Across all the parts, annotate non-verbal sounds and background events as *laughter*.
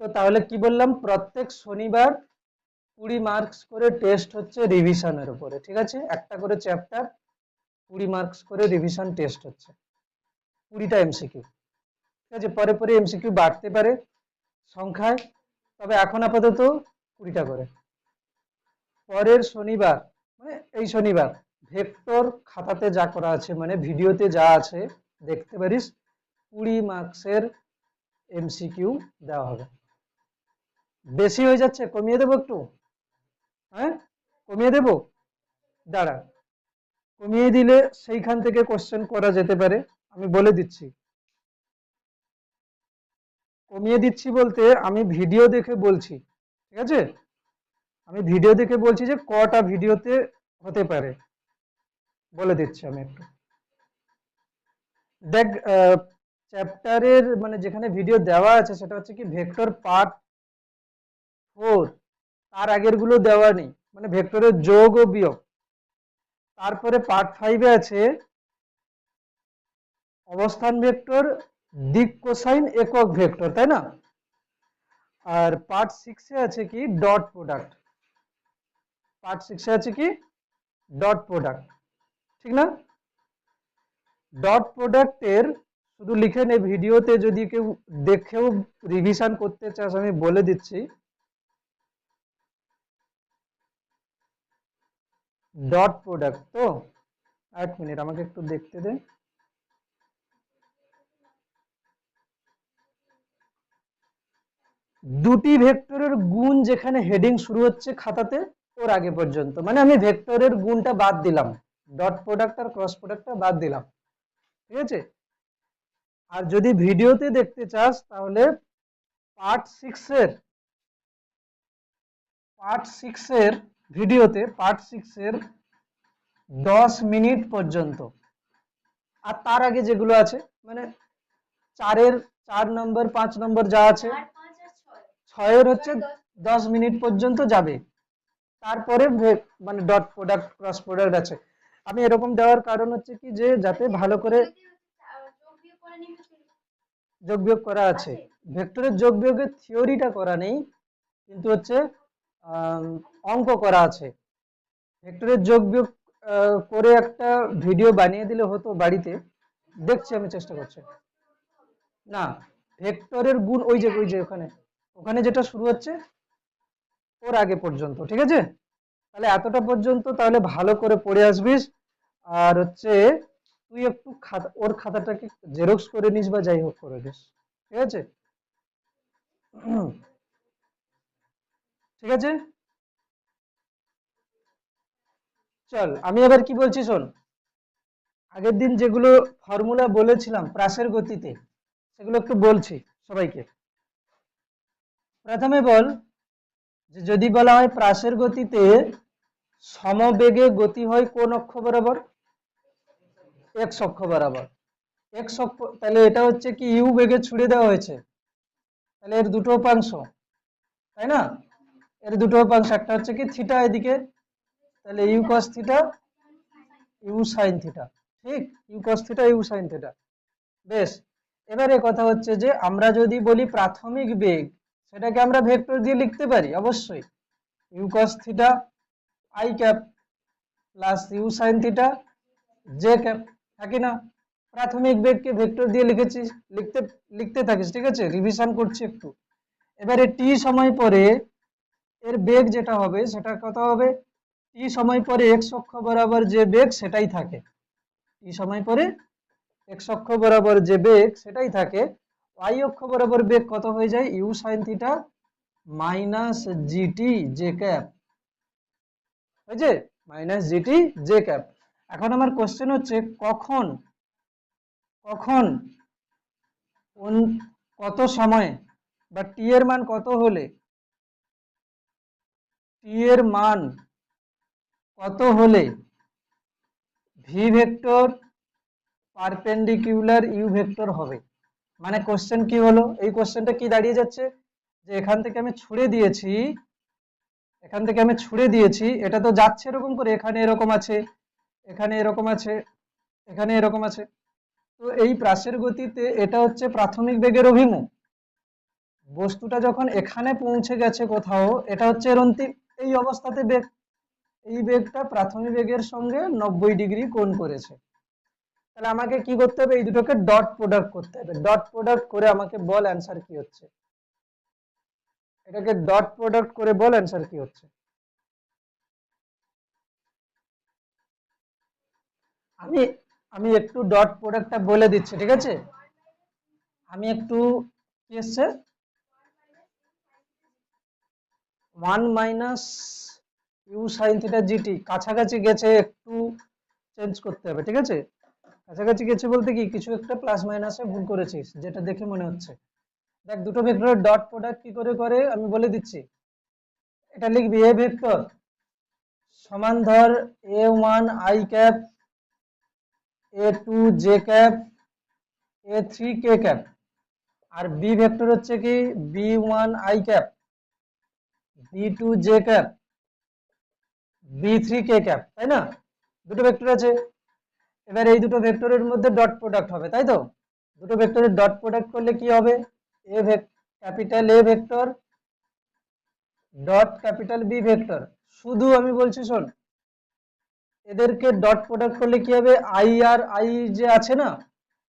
তো তাহলে কি বললাম? প্রত্যেক শনিবার কুড়ি মার্কস করে টেস্ট হচ্ছে রিভিশনের উপরে, ঠিক আছে? একটা করে চ্যাপ্টার কুড়ি মার্কস করে রিভিশন টেস্ট হচ্ছে। কুড়িটা এমসিকিউ ঠিক আছে? পরে পরে এমসিকিউ বাড়তে পারে সংখ্যায়, তবে এখন আপাতত কুড়িটা করে। পরের শনিবার মানে এই শনিবার ভেক্টর খাতাতে যা করা আছে মানে ভিডিওতে যা আছে, দেখতে পারিস, কুড়ি মার্কসের এমসিকিউ দেওয়া হবে। বেশি হয়ে যাচ্ছে, কমিয়ে দেবো একটু? হ্যাঁ? কমিয়ে দেবো? দাঁড়া। কমিয়ে দিলে সেইখান থেকে কোশ্চেন করা যেতে পারে, আমি বলে দিচ্ছি। কমিয়ে দিচ্ছি বলতে আমি ভিডিও দেখে বলছি, ঠিক আছে? আমি ভিডিও দেখে বলছি যে কটা ভিডিওতে হতে পারে। বলে দিচ্ছি আমি একটু। দেখ চ্যাপ্টারের মানে যেখানে ভিডিও দেওয়া আছে সেটা হচ্ছে কি ভেক্টর পার্ট ফোর তার আগেরগুলো দেওয়া নেই। মানে ভেক্টরের যোগ ও বিয়োগ। তারপরে পার্ট ফাইভে আছে, অবস্থান ভেক্টর, দিক কোসাইন, একক ভেক্টর, তাই না? আর পার্ট সিক্সে আছে কি? ডট প্রোডাক্ট পার্ট সিক্সে আছে কি? ডট প্রোডাক্ট ঠিক না? ডট প্রোডাক্টের শুধু লিখে নে ভিডিওতে যদি কেউ দেখেও রিভিশন করতে চাস, আমি বলে দিচ্ছি। ডট প্রোডাক্ট তো, এক মিনিট আমাকে একটু দেখতে দে। দুটি ভেক্টরের গুণ যেখানে হেডিং শুরু হচ্ছে খাতাতে, ওর আগে পর্যন্ত। মানে আমি ভেক্টরের গুণটা বাদ দিলাম। ডট প্রোডাক্ট আর ক্রস প্রোডাক্টটা বাদ দিলাম। ঠিক আছে? আর যদি ভিডিওতে দেখতে চাস, তাহলে পার্ট সিক্সের পার্ট সিক্সের ভিডিওতে পার্ট সিক্সের দশ মিনিট পর্যন্ত। আর তার আগে যেগুলো আছে মানে চারের চার নম্বর পাঁচ নম্বর যা আছে ছয়ের হচ্ছে দশ মিনিট পর্যন্ত যাবে। তারপরে মানে ডট প্রোডাক্ট ক্রস প্রোডাক্ট আছে। আমি এরকম দেওয়ার কারণ হচ্ছে কি যে যাতে ভালো করে যোগ বিয়োগ করে আছে। ভেক্টরের যোগ বিয়োগের থিওরিটা করা নেই কিন্তু হচ্ছে অঙ্ক করা আছে। ভেক্টরের যোগ বিয়োগ করে একটা ভিডিও বানিয়ে দিলে হতো বাড়িতে। দেখছি আমি চেষ্টা করছি। না ভেক্টরের গুণ ওই যে ওই যে ওখানে। ওখানে যেটা শুরু হচ্ছে ওর আগে পর্যন্ত, ঠিক আছে? তাহলে এতটা পর্যন্ত তাহলে ভালো করে পড়ে আসবিস। আর হচ্ছে, তুই একটু খাতা, ওর খাতাটাকে জেরক্স করে নিস বা যাই হোক করে দিস ঠিক আছে? ঠিক আছে? চল, আমি এবার কি বলছি শোন? আগের দিন যেগুলো ফর্মুলা বলেছিলাম প্রাসের গতিতে সেগুলো একটু বলছি সবাইকে। প্রথমে বল যে যদি বলা হয় প্রাসের গতিতে সমবেগে গতি হয় কোন অক্ষ বরাবর? এক অক্ষ বরাবর। এক অক্ষ, তাহলে এটা হচ্ছে কি ইউ বেগে ছুড়ে দেওয়া হয়েছে। তাহলে এর দুটো উপাংশ, তাই না? এর দুটো উপাংশ, একটা হচ্ছে কি থিটা এদিকে তাহলে U cos theta U sine theta ঠিক? U cos theta U sine theta বেশ, এবারে কথা হচ্ছে যে আমরা যদি বলি প্রাথমিক বেগ, সেটাকে আমরা ভেক্টর দিয়ে লিখতে পারি, অবশ্যই। U cos theta I cap plus U sine theta J cap থাকি না? প্রাথমিক বেগকে ভেক্টর দিয়ে লিখেছি, লিখতে লিখতে থাকিস, ঠিক আছে? রিভিশন করছি একটু। এবারে টি সময় পরে এর বেগ যেটা হবে সেটা কত হবে? টি সময় পরে এক্স অক্ষ বরাবর যে বেগ সেটাই থাকে। টি সময় পরে এক্স অক্ষ বরাবর যে বেগ সেটাই থাকে। ওয়াই অক্ষ বরাবর বেগ কত হয়ে যায়? U sine theta minus GT J cap হয়েছে মাইনাস জিটি জে ক্যাপ এখন আমার কোশ্চেন হচ্ছে, কখন কখন কত সময় বা টি এর মান কত হলে টি এর মান কত হলে V vector perpendicular U vector হবে? মানে কোশ্চেন কি হলো? এই কোশ্চেনটা কি দাঁড়িয়ে যাচ্ছে? যে এখান থেকে আমি ছুড়ে দিয়েছি, এখান থেকে আমি ছুড়ে দিয়েছি, এটা তো যাচ্ছে এরকম করে, এখানে এরকম আছে, এখানে এরকম আছে, এখানে এরকম আছে। তো এই প্রাসের গতিতে এটা হচ্ছে প্রাথমিক বেগের অভিমুখ। বস্তুটা যখন এখানে পৌঁছে গেছে কোথাও, এটা হচ্ছে এর অন্তিম, এই অবস্থাতে বেগ। এই বেগটা প্রাথমিক বেগের সঙ্গে নব্বই ডিগ্রি কোণ করেছে। তাহলে আমাকে কি করতে হবে? এই দুটোকে ডট প্রোডাক্ট করতে হবে। ডট প্রোডাক্ট করে আমাকে বল অ্যান্সার কি হচ্ছে? এটাকে ডট প্রোডাক্ট করে বল অ্যান্সার কি হচ্ছে? আমি আমি একটু ডট প্রোডাক্টটা বলে দিচ্ছি, ঠিক আছে? আমি একটু কি এসছে? One minus U sine theta GT কাছাকাছি গেছে একটু চেঞ্জ করতে হবে, ঠিক আছে? কাছাকাছি গেছে বলতে কি, কিছু একটা প্লাস মাইনাসে ভুল করেছিস, যেটা দেখে মনে হচ্ছে। দেখ, দুটো ভেক্টরের ডট প্রোডাক্ট কি করে করে, আমি বলে দিচ্ছি। এটা লিখবি এ ভেক্টর সমান ধর A one I cap A two J cap A three K cap R B vector হচ্ছে কি B one I cap B two J cap B three K cap তাই না? দুটো ভেক্টর আছে। এবার এই দুটো ভেক্টরের মধ্যে ডট প্রোডাক্ট হবে, তাই তো? দুটো ভেক্টরের ডট প্রোডাক্ট করলে কি হবে? A capital A vector dot capital B vector শুধু আমি বলছি শোন, এদেরকে ডট প্রোডাক্ট করলে কি হবে? আই আর আই যে আছে না,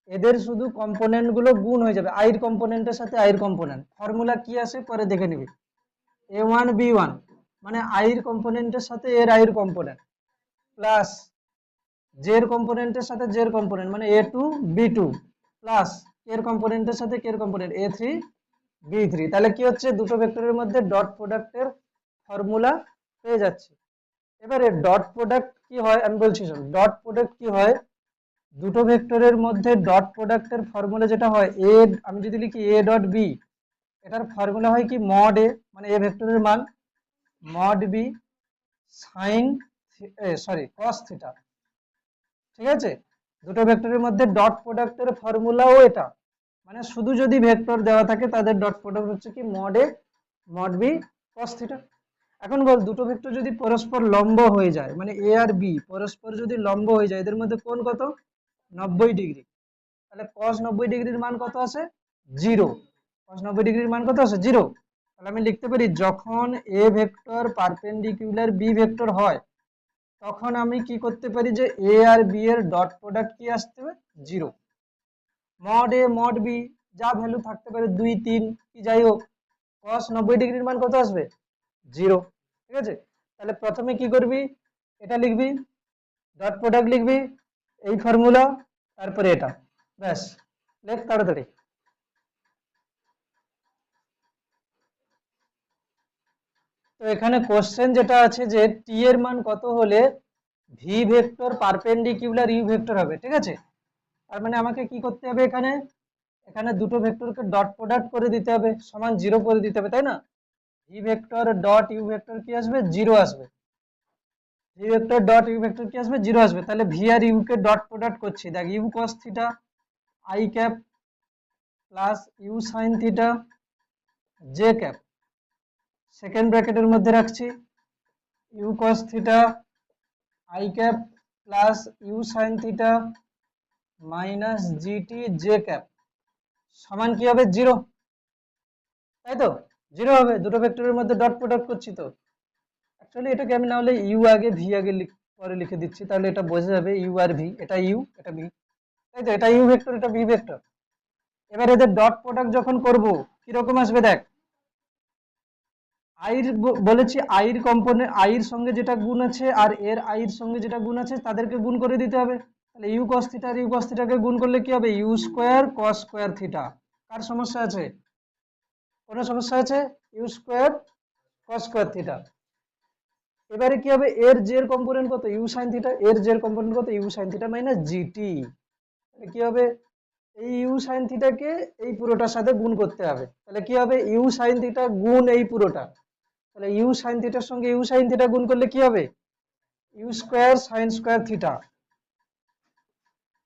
এদের শুধু কম্পোনেন্টগুলো গুণ হয়ে যাবে। আইর কম্পোনেন্টের সাথে আইর কম্পোনেন্ট ফর্মুলা কি আসে? পরে দেখে নিবি। এ ওয়ান বি ওয়ান মানে আইর কম্পোনেন্টের সাথে এর আইর কম্পোনেন্ট প্লাস জের কম্পোনেন্টের সাথে জের কম্পোনেন্ট মানে A two B two plus এর কম্পোনেন্টের সাথে কের component A three B three তাহলে কি হচ্ছে? দুটো ভেক্টরের মধ্যে ডট প্রোডাক্টের ফর্মুলা পেয়ে যাচ্ছি। এবারে ডট প্রোডাক্ট কি হয়? আমি বলছি শোন ডট প্রোডাক্ট কি হয়? দুটো ভেক্টরের মধ্যে ডট প্রোডাক্টের ফর্মুলা যেটা হয় এ আমি যদি লিখি এ ডট বি এটার ফর্মুলা হয় কি? মড এ মানে এ ভেক্টরের মান। Mod B sine sorry cos theta ঠিক আছে? দুটো ভেক্টরের মধ্যে ডট প্রোডাক্টের ফর্মুলাও এটা। মানে শুধু যদি ভেক্টর দেওয়া থাকে, তাদের ডট প্রোডাক্ট হচ্ছে কি mod A mod B cos theta এখন বল, দুটো ভেক্টর যদি পরস্পর লম্ব হয়ে যায় মানে এ আর বি পরস্পর যদি লম্ব হয়ে যায়, এদের মধ্যে কোণ কত? নব্বই ডিগ্রি। তাহলে কস নব্বই ডিগ্রির মান কত আছে জিরো কস নব্বই ডিগ্রির মান কত আছে জিরো তাহলে আমি লিখতে পারি, যখন A vector perpendicular B vector হয়, তখন আমি কি করতে পারি যে এ আর বি এর ডট প্রোডাক্ট কি আসতে হবে zero mod A mod B যা ভ্যালু থাকতে পারে দুই, তিন, কি যাই হোক কস নব্বই ডিগ্রির মান কত আসবে? জিরো ঠিক আছে? তাহলে প্রথমে কি করবি? এটা লিখবি ডট প্রোডাক্ট লিখবি, এই ফর্মুলা তারপরে এটা। ব্যাস, লেখ তাড়াতাড়ি। তো এখানে কোশ্চেন যেটা আছে যে টি এর মান কত হলে V vector perpendicular U vector হবে, ঠিক আছে? তার মানে আমাকে কি করতে হবে এখানে? এখানে দুটো ভেক্টরকে ডট প্রোডাক্ট করে দিতে হবে, সমান জিরো করে দিতে হবে, তাই না? V vector dot U vector কি আসবে? জিরো আসবে। V vector dot U vector কি আসবে? জিরো আসবে। তাহলে ভি আর ইউ কে ডট প্রোডাক্ট করছি। দেখ U cos theta I cap plus U sine theta J cap second ব্র্যাকেটের মধ্যে রাখছি। U cos theta I cap plus U sine theta minus GT J cap সমান কি হবে? জিরো তাই তো? জিরো হবে। দুটো ভেক্টরের মধ্যে ডট প্রোডাক্ট করছি তো। অ্যাকচুয়ালি এটাকে আমি না হলে ইউ আগে ভি আগে পরে লিখে দিচ্ছি। তাহলে এটা বোঝা যাবে ইউ আর ভি এটা ইউ এটা ভি তাই তো? এটা ইউ ভেক্টর এটা ভি ভেক্টর এবার এদের ডট প্রোডাক্ট যখন করব, কীরকম আসবে দেখ? আইর বলেছি আইর কম্পোনেন্ট আইর সঙ্গে যেটা গুণ আছে আর এর আইর সঙ্গে যেটা গুণ আছে তাদেরকে গুণ করে দিতে হবে। তাহলে ইউ কস থিটা আর ইউ কস থিটাকে গুণ করলে কি হবে? U square cos square theta কার সমস্যা আছে? কোনো সমস্যা আছে? U square cos square theta এবারে কি হবে? এর জের কম্পোনেন্ট কত? ইউ সাইন থিটা এর জের কম্পোনেন্ট কত? U sine theta minus GT কি হবে? এই ইউ সাইন থিটাকে এই পুরোটার সাথে গুণ করতে হবে। তাহলে কি হবে? ইউ সাইন থিটা গুণ এই পুরোটা। তাহলে ইউ সাইন থিটার সঙ্গে ইউ সাইন থিটা গুণ করলে কি হবে? U square sine square theta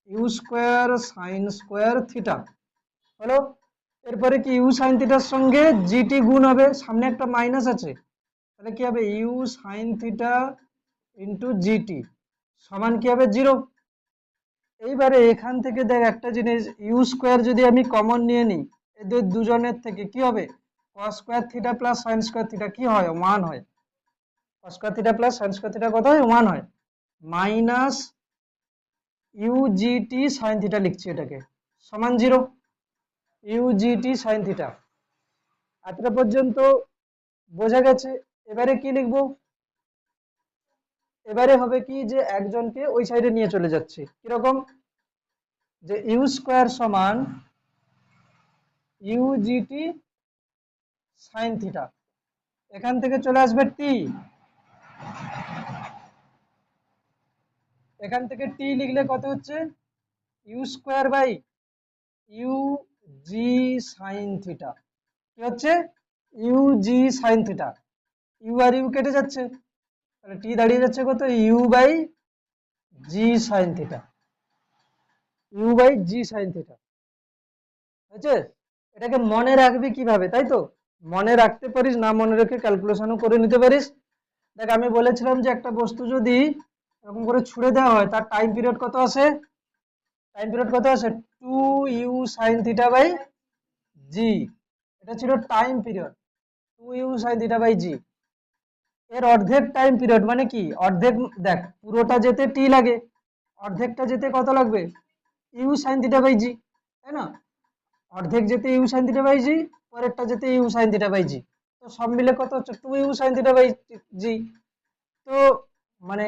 U square sine square theta হলো? এরপরে কি ইউ সাইন থিটার সঙ্গে জিটি গুণ হবে, সামনে একটা মাইনাস আছে। তাহলে কি হবে? U sine theta into GT সমান কি হবে? জিরো এইবারে এখান থেকে দেখ একটা জিনিস ইউ স্কোয়ার যদি আমি কমন নিয়ে নিই, এদের দুজনের থেকে কি হবে? Cos square theta plus sine square theta কি হয়? ওয়ান হয়। cos square theta plus sine square theta কত হয়? ওয়ান হয়। মাইনাস ইউজিটি সাইন থিটা লিখছি এটাকে। সমান জিরো ইউজিটি সাইন থিটা এতটা পর্যন্ত বোঝা গেছে। এবারে কি লিখব? এবারে হবে কি যে একজনকে ওই সাইডে নিয়ে চলে যাচ্ছে। কীরকম? যে ইউ স্কোয়ার সমান ইউজিটি সাইন থিটা এখান থেকে চলে আসবে টি এখান থেকে টি লিখলে কত হচ্ছে? U square by U G sine theta কি হচ্ছে? U G sine theta U are you কেটে যাচ্ছে। তাহলে টি দাঁড়িয়ে যাচ্ছে কত? U by G sine theta U by G sine theta হয়েছে? এটাকে মনে রাখবি কীভাবে, তাই তো? মনে রাখতে পারিস, না মনে রেখে ক্যালকুলেশনও করে নিতে পারিস। দেখ, আমি বলেছিলাম যে একটা বস্তু যদি এরকম করে ছুড়ে দেওয়া হয়, তার টাইম পিরিয়ড কত আসে? টাইম পিরিয়ড কত আসে? Two U sine theta by G এটা ছিল time period two U sine theta by G এর অর্ধেক টাইম পিরিয়ড মানে কি? অর্ধেক, দেখ, পুরোটা যেতে টি লাগে। অর্ধেকটা যেতে কত লাগবে? U sine theta by G তাই না? অর্ধেক যেতে U sine theta by G পরেরটা যেতে U sine theta by G তো সব মিলে কত হচ্ছে? Two U sine theta by G তো মানে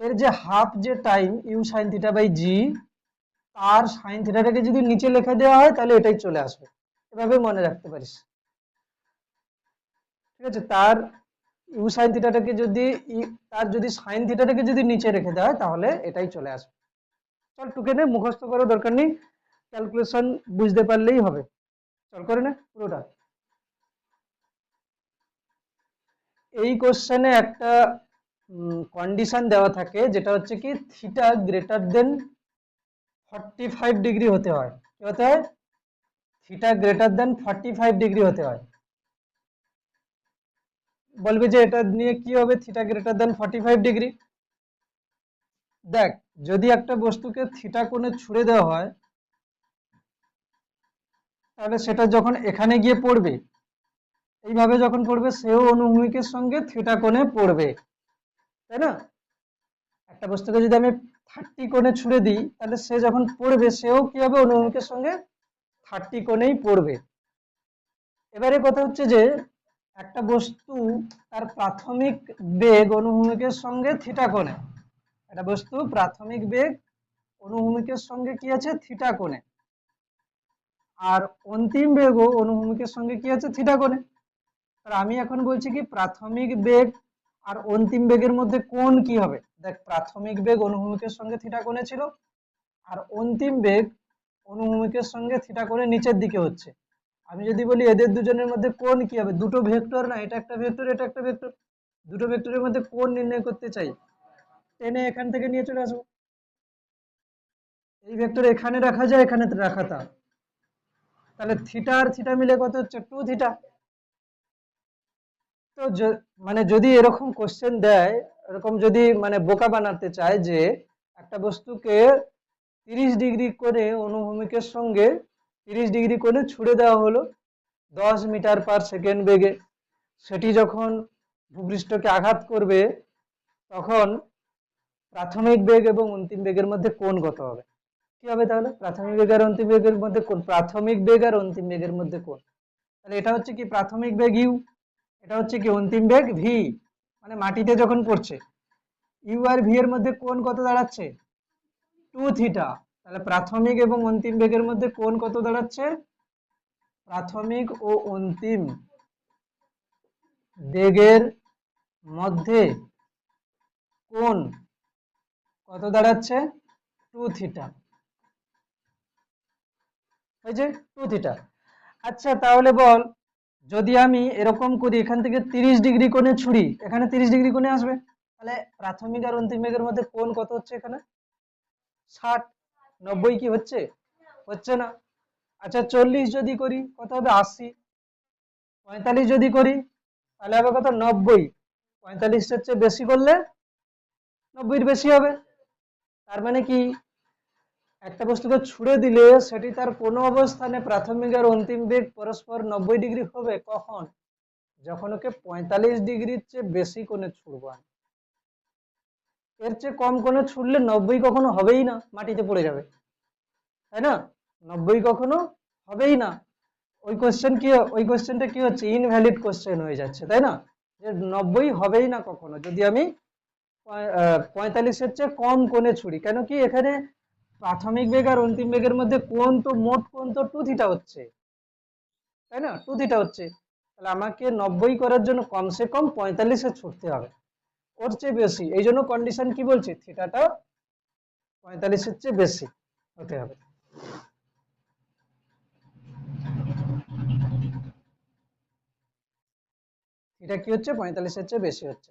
এর যে হাফ যে time U sine theta by G তার সাইন থিটাটাকে যদি নিচে লিখে দেওয়া হয়, তাহলে এটাই চলে আসবে। এভাবে মনে রাখতে পারিস। ঠিক আছে? তার ইউ সাইন থিটাটাকে যদি তার যদি সাইন থিটাটাকে যদি নিচে রেখে দেওয়া হয়, তাহলে এটাই চলে আসবে। চল টুকে নে মুখস্থ করার দরকার নেই। ক্যালকুলেশন বুঝতে পারলেই হবে। চল করে নে পুরোটা। এই কোশ্চেনে একটা কন্ডিশন দেওয়া থাকে, যেটা হচ্ছে কি theta greater than forty five degree হতে হয়। কি হতে হয়? Theta greater than forty five degree হতে হয়। বলবে যে এটা নিয়ে কি হবে? Theta greater than forty five degree দেখ, যদি একটা বস্তুকে থিটা কোণে ছুড়ে দেওয়া হয় তাহলে সেটা যখন এখানে গিয়ে পড়বে, এইভাবে যখন পড়বে সেও অনুভূমিকের সঙ্গে থিটা কোণে পড়বে, তাই না? একটা বস্তুকে যদি আমি থার্টি কোণে ছুড়ে দিই, তাহলে সে যখন পড়বে, সেও কি হবে? অনুভূমিকের সঙ্গে থার্টি কোণেই পড়বে। এবারে কথা হচ্ছে যে, একটা বস্তু তার প্রাথমিক বেগ অনুভূমিকের সঙ্গে থিটা কোণে। একটা বস্তু প্রাথমিক বেগ অনুভূমিকের সঙ্গে কি আছে? থিটা কোণে। আর অন্তিম বেগও অনুভূমিকের সঙ্গে কি আছে? থিটা কোণে। আর আমি এখন বলছি কি, প্রাথমিক বেগ আর অন্তিম বেগের মধ্যে কোণ কি হবে? দেখ, প্রাথমিক বেগ অনুভূমিকের সঙ্গে থিটা কোণে ছিল আর অন্তিম বেগ অনুভূমিকের সঙ্গে থিটা কোণে নিচের দিকে হচ্ছে। আমি যদি বলি এদের দুজনের মধ্যে কোণ কি হবে? দুটো ভেক্টর না, এটা একটা ভেক্টর, এটা একটা ভেক্টর। দুটো ভেক্টরের মধ্যে কোণ নির্ণয় করতে চাই। টেনে এখান থেকে নিয়ে চলে আসব। এই ভেক্টর এখানে রাখা যায়, এখানে রাখা তা। তাহলে থিটা আর থিটা মিলে কত হচ্ছে? টু থিটা তো মানে যদি এরকম কোশ্চেন দেয়, এরকম যদি মানে বোকা বানাতে চায় যে একটা বস্তুকে তিরিশ ডিগ্রি করে অনুভূমিকের সঙ্গে তিরিশ ডিগ্রি করে ছুড়ে দেওয়া হলো দশ মিটার পার সেকেন্ড বেগে, সেটি যখন ভূপৃষ্ঠকে আঘাত করবে, তখন প্রাথমিক বেগ এবং অন্তিম বেগের মধ্যে কোণ কত হবে? কি হবে তাহলে? প্রাথমিক বেগ আর অন্তিম বেগের মধ্যে কোন? প্রাথমিক বেগ আর অন্তিম বেগের মধ্যে কোন? তাহলে এটা হচ্ছে কি প্রাথমিক বেগ ইউ এটা হচ্ছে কি অন্তিম বেগ ভি মানে মাটিতে যখন পড়ছে। ইউ আর ভি এর মধ্যে কোন কত দাঁড়াচ্ছে? টু থিটা তাহলে প্রাথমিক এবং অন্তিম বেগের মধ্যে কোন কত দাঁড়াচ্ছে? প্রাথমিক ও অন্তিম বেগের মধ্যে কোন কত দাঁড়াচ্ছে? টু থিটা হয়েছে টু থিটা আচ্ছা তাহলে বল, যদি আমি এরকম করি, এখান থেকে তিরিশ ডিগ্রি কোণে ছুরি, এখানে তিরিশ ডিগ্রি কোণে আসবে? তাহলে প্রাথমিক আর অন্তিম বেগের মধ্যে কোণ কত হচ্ছে এখানে? ষাট। নব্বই কি হচ্ছে? হচ্ছে না। আচ্ছা চল্লিশ যদি করি, কত হবে? আশি। পঁয়তাল্লিশ যদি করি, তাহলে হবে কত? নব্বই। পঁয়তাল্লিশ হচ্ছে বেশি করলে নব্বইয়ের বেশি হবে। তার মানে কি? একটা বস্তুকে ছুড়ে দিলে, সেটি তার কোনো অবস্থানে প্রাথমিক আর অন্তিম বেগ পরস্পর নব্বই ডিগ্রি হবে কখন? যখন ওকে পঁয়তাল্লিশ ডিগ্রির চেয়ে বেশি কোণে ছুড়বো। এর চেয়ে কম কোণে ছুড়লে নব্বই কখনো হবেই না, মাটিতে পড়ে যাবে। তাই না? নব্বই কখনো হবেই না। ওই কোশ্চেন কি, ওই কোশ্চেনটা কি হচ্ছে? ইনভ্যালিড কোশ্চেন হয়ে যাচ্ছে, তাই না? যে নব্বই হবেই না কখনো। যদি আমি পঁয়তাল্লিশের চেয়ে কম কোণে ছুড়ি, কেন কি এখানে প্রাথমিক বেগ আর অন্তিম বেগের মধ্যে কোন তো মোট কোণ তো টু থিটা হচ্ছে। তাই না? টু থিটা হচ্ছে। তাহলে আমাকে নব্বই করার জন্য কমসে কম পঁয়তাল্লিশে ছুটতে হবে। ওর চেয়ে বেশি। এই জন্য কন্ডিশন কি বলছে? থিটাটা পঁয়তাল্লিশের চেয়ে বেশি হতে হবে। এটা কি হচ্ছে? পঁয়তাল্লিশের চেয়ে বেশি হচ্ছে।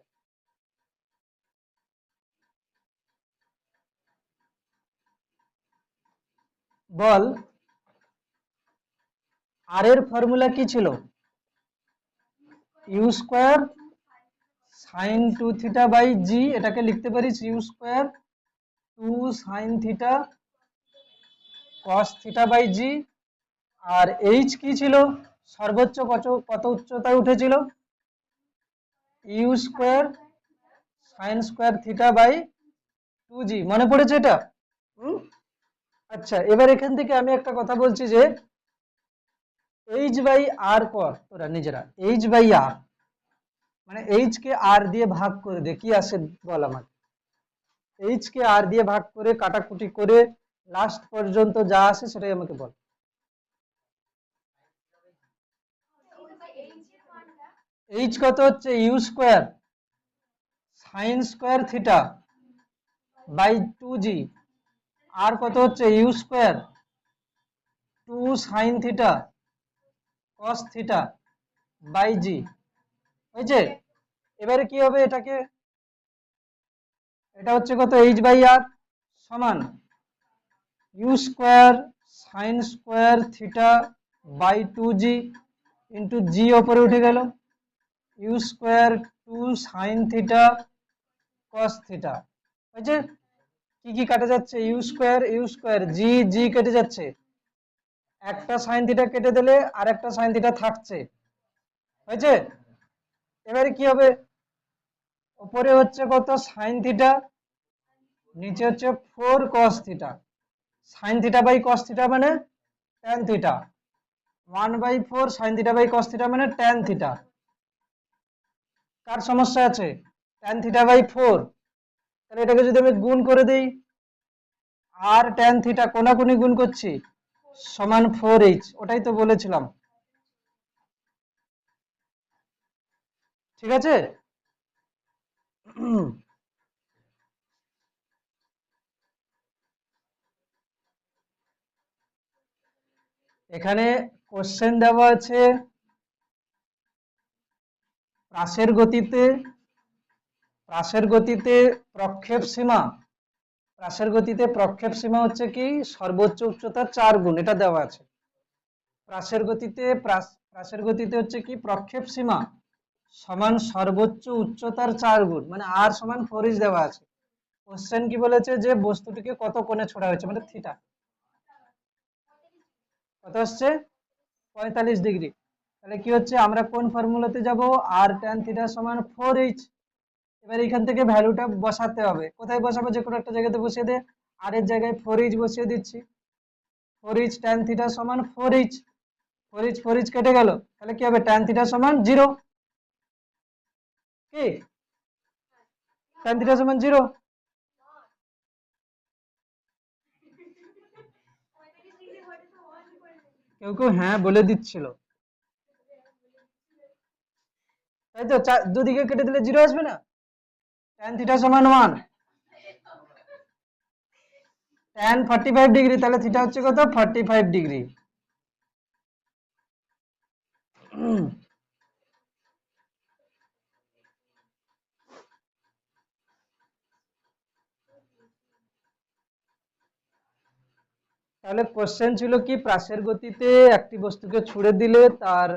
বল আর এর ফর্মুলা কি ছিল? U square sine two theta by G এটাকে লিখতে পারিস? U square two sine theta cos theta by G R H কি ছিল? সর্বোচ্চ কত কত উচ্চতায় উঠেছিল? U square sine square theta by two G মনে পড়েছে এটা? হুম? আচ্ছা এবার এখান থেকে আমি একটা কথা বলছি যে এইচ বাই আর কর, তোরা নিজেরা এইচ বাই আর মানে এইচ কে আর দিয়ে ভাগ করে দে, কি আসে বল আমাকে? এইচ কে আর দিয়ে ভাগ করে, কাটাকুটি করে লাস্ট পর্যন্ত যা আসে সেটাই আমাকে বল। এইচ কত হচ্ছে? U square sine square theta by two G R কত হচ্ছে? U square two sine theta cos theta by G হয়েছে? এবারে কি হবে এটাকে? এটা হচ্ছে কত? এইচ বাই আর সমান U square sine square theta by two G into G ওপরে উঠে গেল। U square two sine theta cos theta হয়েছে? কি কি কাটা যাচ্ছে? U square U square G G কেটে যাচ্ছে। একটা সাইন থিটা কেটে দিলে আর একটা সাইন থিটা থাকছে। হয়েছে? এবারে কি হবে? উপরে হচ্ছে কত? সাইন থিটা নিচে হচ্ছে four cos theta sine theta by cos theta মানে tan theta one by four sine theta by cos theta মানে ট্যান থিটা কার সমস্যা আছে? ট্যান থিটা বাই ফোর তাহলে এটাকে যদি আমি গুণ করে দিই আর ট্যান থিটা কোনাকুনি গুণ করছি, সমান ফোর এইচ ওটাই তো বলেছিলাম। ঠিক আছে? এখানে কোশ্চেন দেওয়া আছে প্রাসের গতিতে প্রাসের গতিতে প্রক্ষেপ সীমা। প্রাসের গতিতে প্রক্ষেপ সীমা হচ্ছে কি? সর্বোচ্চ উচ্চতার চার গুণ, এটা দেওয়া আছে। প্রাসের গতিতে প্রাস- প্রাসের গতিতে হচ্ছে কি? প্রক্ষেপ সীমা সমান সর্বোচ্চ উচ্চতার চার গুণ মানে আর সমান ফোর ইঞ্চ দেওয়া আছে। কোশ্চেন কি বলেছে যে বস্তুটিকে কত কোণে ছোড়া হয়েছে? মানে থিটা কত হচ্ছে পঁয়তাল্লিশ ডিগ্রি। তাহলে কি হচ্ছে? আমরা কোন ফর্মুলাতে যাব? আর ট্যান থিটা সমান ফোর এইচ এবার এখান থেকে ভ্যালুটা বসাতে হবে। কোথায় বসাবো? যে কোনো একটা জায়গাতে বসিয়ে দে। আর এর জায়গায় ফোর এইচ বসিয়ে দিচ্ছি। ফোর এইচ ট্যান থিটা সমান four H four H four H কেটে গেল। তাহলে কি হবে? ট্যান থিটা সমান জিরো কি? ট্যান থিটা সমান জিরো কেউ কেউ হ্যাঁ বলে দিচ্ছিল। তাই তো? দুদিকে কেটে দিলে জিরো আসবে না? ট্যান থিটা সমান one tan forty five degree তাহলে থিটা হচ্ছে কত? ফর্টি ফাইভ ডিগ্রি তাহলে কোশ্চেন ছিল কি, প্রাসের গতিতে একটি বস্তুকে ছুড়ে দিলে তার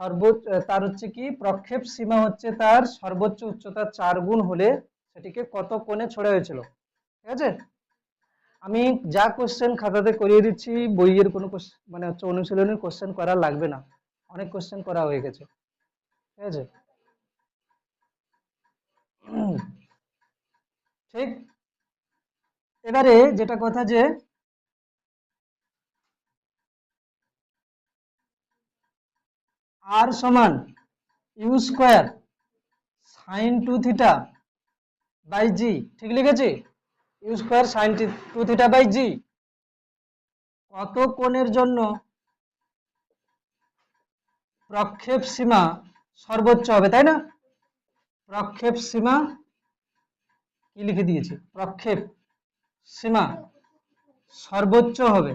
সর্বোচ্চ তার হচ্ছে কি, প্রক্ষেপ সীমা হচ্ছে তার সর্বোচ্চ উচ্চতা চার গুণ হলে সেটিকে কত কোণে ছড়া হয়েছিল? ঠিক আছে? আমি যা কোশ্চেন খাতাতে করিয়ে দিচ্ছি, বইয়ের কোনো মানে হচ্ছে অনুশীলনের কোশ্চেন করা লাগবে না। অনেক কোশ্চেন করা হয়ে গেছে। ঠিক আছে? *clears throat* ঠিক? এবারে যেটা কথা যে আর সমান U square sine two theta by G ঠিক লিখেছি? U square sine two theta by G কত কোণের জন্য প্রক্ষেপ সীমা সর্বোচ্চ হবে, তাই না? প্রক্ষেপ সীমা কি লিখে দিয়েছি? প্রক্ষেপ সীমা সর্বোচ্চ হবে।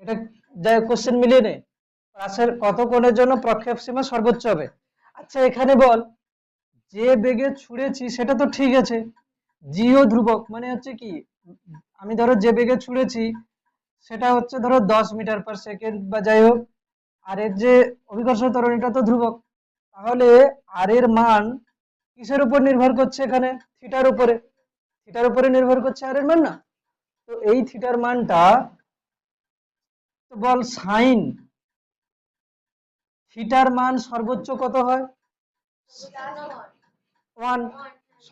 এটা যাই কোশ্চেন মিলিয়ে নে। পাশের কত কোণের জন্য প্রক্ষেপ সীমা সর্বোচ্চ হবে? আচ্ছা এখানে বল, যে বেগে ছুঁড়েছি সেটা তো ঠিক আছে। জিও ধ্রুবক মানে হচ্ছে কি, আমি ধরো যে বেগে ছুঁড়েছি, সেটা হচ্ছে ধরো দশ মিটার পার সেকেন্ড বা যাই হোক। আর এর যে অভিকর্ষ ত্বরণ এটা তো ধ্রুবক। তাহলে আর এর মান কিসের উপর নির্ভর করছে এখানে? থিটার উপরে। থিটার উপরে নির্ভর করছে আর এর মান না। তো এই থিটার মানটা তো বল সাইন থিটার মান সর্বোচ্চ কত হয়? ওয়ান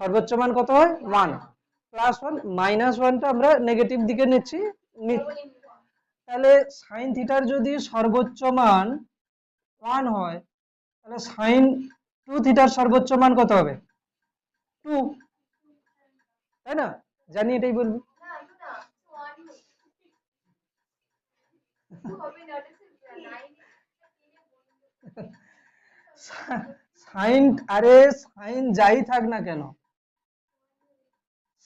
সর্বোচ্চ মান কত হয়? ওয়ান প্লাস ওয়ান মাইনাস ওয়ানটা আমরা নেগেটিভ দিকে নিচ্ছি। তাহলে সাইন থিটার যদি সর্বোচ্চ মান ওয়ান হয়, তাহলে সাইন টু থিটার সর্বোচ্চ মান কত হবে? টু তাই না? জানি এটাই বলবি। *laughs* সাইন, আরে সাইন যাই থাক না কেন।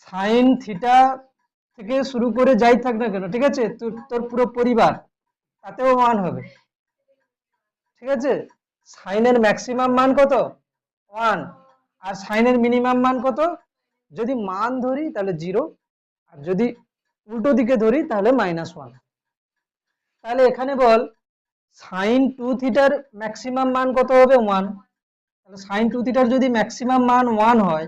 সাইন থিটা থেকে শুরু করে যাই থাক না কেন, ঠিক আছে? তোর পুরো পরিবার, তাতেও ওয়ান হবে। ঠিক আছে? সাইনের ম্যাক্সিমাম মান কত? ওয়ান। আর সাইনের মিনিমাম মান কত? যদি মান ধরি তাহলে জিরো। আর যদি উল্টো দিকে ধরি তাহলে মাইনাস ওয়ান। তাহলে এখানে বল সাইন টু থিটার ম্যাক্সিমাম মান কত হবে ওয়ান তাহলে সাইন টু থিটার যদি ম্যাক্সিমাম মান ওয়ান হয়,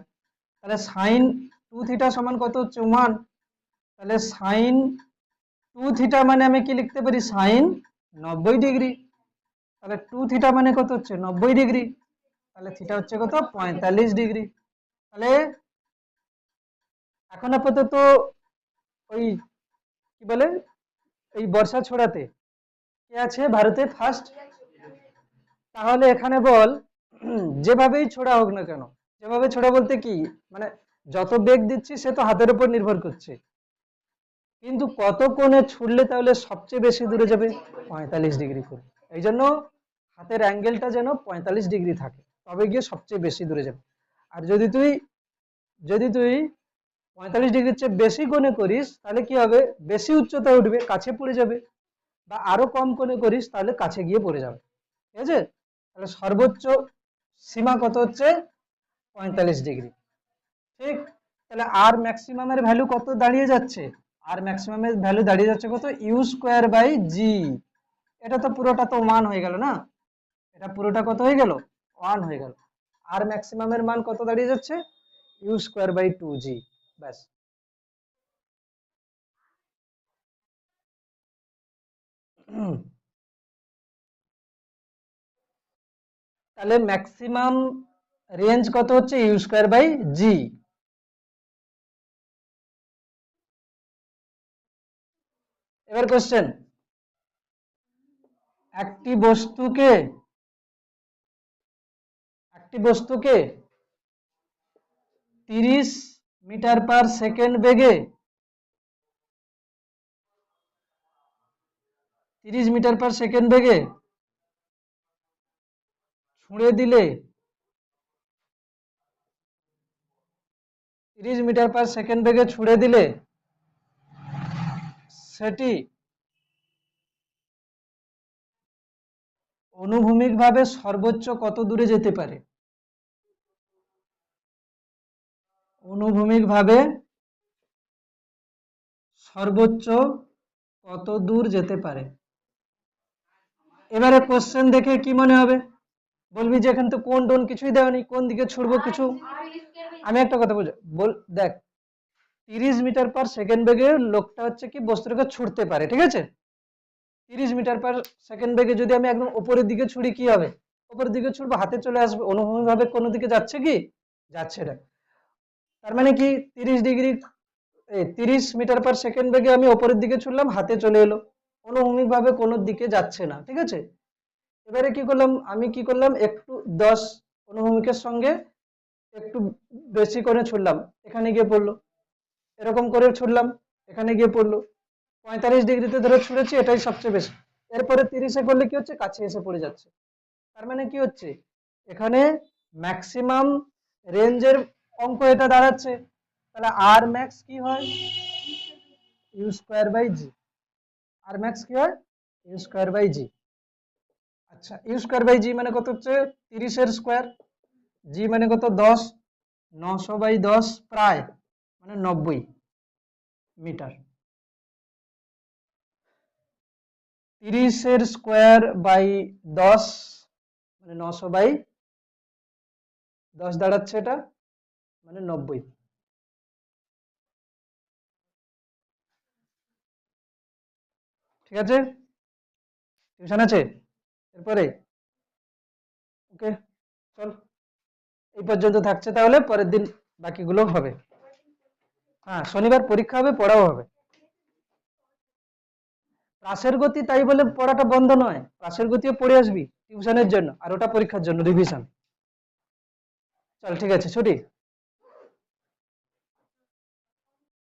তাহলে সাইন টু থিটা সমান কত হচ্ছে ওয়ান তাহলে সাইন টু থিটা মানে আমি কি লিখতে পারি? সাইন নব্বই ডিগ্রি তাহলে টু থিটা মানে কত হচ্ছে? নব্বই ডিগ্রি তাহলে থিটা হচ্ছে কত? পঁয়তাল্লিশ ডিগ্রি তাহলে এখন আপাতত ওই কি বলে? এই বর্ষা ছোড়াতে। কে আছে? ভারতে ফার্স্ট তাহলে এখানে বল, যেভাবেই ছোড়া হোক না কেন, যেভাবে ছোড়া বলতে কি মানে যত বেগ দিচ্ছি সে তো হাতের উপর নির্ভর করছে। কিন্তু কত কোণে ছুড়লে তাহলে সবচেয়ে বেশি দূরে যাবে? পঁয়তাল্লিশ ডিগ্রি করে এই জন্য হাতের অ্যাঙ্গেলটা যেন পঁয়তাল্লিশ ডিগ্রি থাকে, তবে গিয়ে সবচেয়ে বেশি দূরে যাবে। আর যদি তুই যদি তুই পঁয়তাল্লিশ ডিগ্রির চেয়ে বেশি কোণে করিস, তাহলে কি হবে? বেশি উচ্চতা উঠবে, কাছে পড়ে যাবে। বা আরও কম কোণে করিস, তাহলে কাছে গিয়ে পড়ে যাবে। ঠিক আছে? তাহলে সর্বোচ্চ সীমা কত হচ্ছে? পঁয়তাল্লিশ ডিগ্রি। ঠিক? তাহলে আর ম্যাক্সিমামের ভ্যালু কত দাঁড়িয়ে যাচ্ছে? আর ম্যাক্সিমামের ভ্যালু দাঁড়িয়ে যাচ্ছে কত? ইউ স্কোয়ার বাই জি এটা তো পুরোটা তো ওয়ান হয়ে গেল না? এটা পুরোটা কত হয়ে গেল? ওয়ান হয়ে গেল। আর ম্যাক্সিমামের মান কত দাঁড়িয়ে যাচ্ছে? U square by two G ব্যাস। তাহলে ম্যাক্সিমাম রেঞ্জ কত হচ্ছে ইউ স্কোয়ার বাই জি এবার কোশ্চেন একটি বস্তুকে একটি বস্তুকে তিরিশ মিটার পার সেকেন্ড বেগে তিরিশ মিটার পার সেকেন্ড বেগে ছুঁড়ে দিলে তিরিশ মিটার পার সেকেন্ড বেগে ছুঁড়ে দিলে সেটি অনুভূমিকভাবে সর্বোচ্চ কত দূরে যেতে পারে? অনুভূমিকভাবে সর্বোচ্চ কত দূর যেতে পারে? এবারে কোশ্চেন দেখে কি মনে হবে? বলবি যে এখানে তো কোন টোন কিছুই দেওয়া কোন দিকে ছুড়বো কিছু? আমি একটা কথা বলছি, বল, দেখ, তিরিশ মিটার পার সেকেন্ড বেগে লোকটা হচ্ছে কি বস্তুটাকে ছুটতে পারে, ঠিক আছে? তিরিশ মিটার পার সেকেন্ড বেগে যদি আমি একদম উপরের দিকে ছুড়ি, কি হবে? উপরের দিকে ছুড়বো, হাতে চলে আসবে অনুভূমি ভাবে কোনো দিকে যাচ্ছে কি? যাচ্ছে না। তার মানে কি তিরিশ ডিগ্রি তিরিশ মিটার পার সেকেন্ড বেগে আমি ওপরের দিকে ছুটলাম হাতে চলে এলো। অনুভূমিক ভাবে কোনো দিকে যাচ্ছে না, ঠিক আছে? এবারে কি করলাম, আমি কি করলাম, একটু দশ অনুভূমিকের সঙ্গে একটু বেশি করে ছুটলাম এখানে গিয়ে পড়ল। এরকম করে ছুটলাম এখানে গিয়ে পড়ল। পঁয়তাল্লিশ ডিগ্রিতে ধরে ছুঁড়েছি, এটাই সবচেয়ে বেশি। এরপরে তিরিশে করলে কি হচ্ছে, কাছে এসে পড়ে যাচ্ছে। তার মানে কি হচ্ছে, এখানে ম্যাক্সিমাম রেঞ্জের অঙ্ক এটা দাঁড়াচ্ছে। তাহলে আর ম্যাক্স কি হয়? U square by G R max কি হয়? ইউ স্কোয়ার বাই জি আচ্ছা ইউ স্কোয়ার বাই জি মানে কত হচ্ছে? তিরিশের স্কোয়ার জি মানে কত? দশ। নশো বাই দশ প্রায় মানে নব্বই মিটার। তিরিশের স্কোয়ার বাই দশ মানে নশো বাই দশ দাঁড়াচ্ছে এটা। মানে নব্বই। ঠিক আছে? টিউশন আছে? এরপরে? ওকে চল। এই পর্যন্ত থাকছে তাহলে, পরের দিন বাকিগুলো হবে। হ্যাঁ শনিবার পরীক্ষা হবে, পড়াও হবে। ক্লাসের গতি তাই বলে পড়াটা বন্ধ নয়। ক্লাসের গতিও পড়ে আসবি টিউশনের জন্য, আর ওটা পরীক্ষার জন্য রিভিশন চল, ঠিক আছে, ছুটি।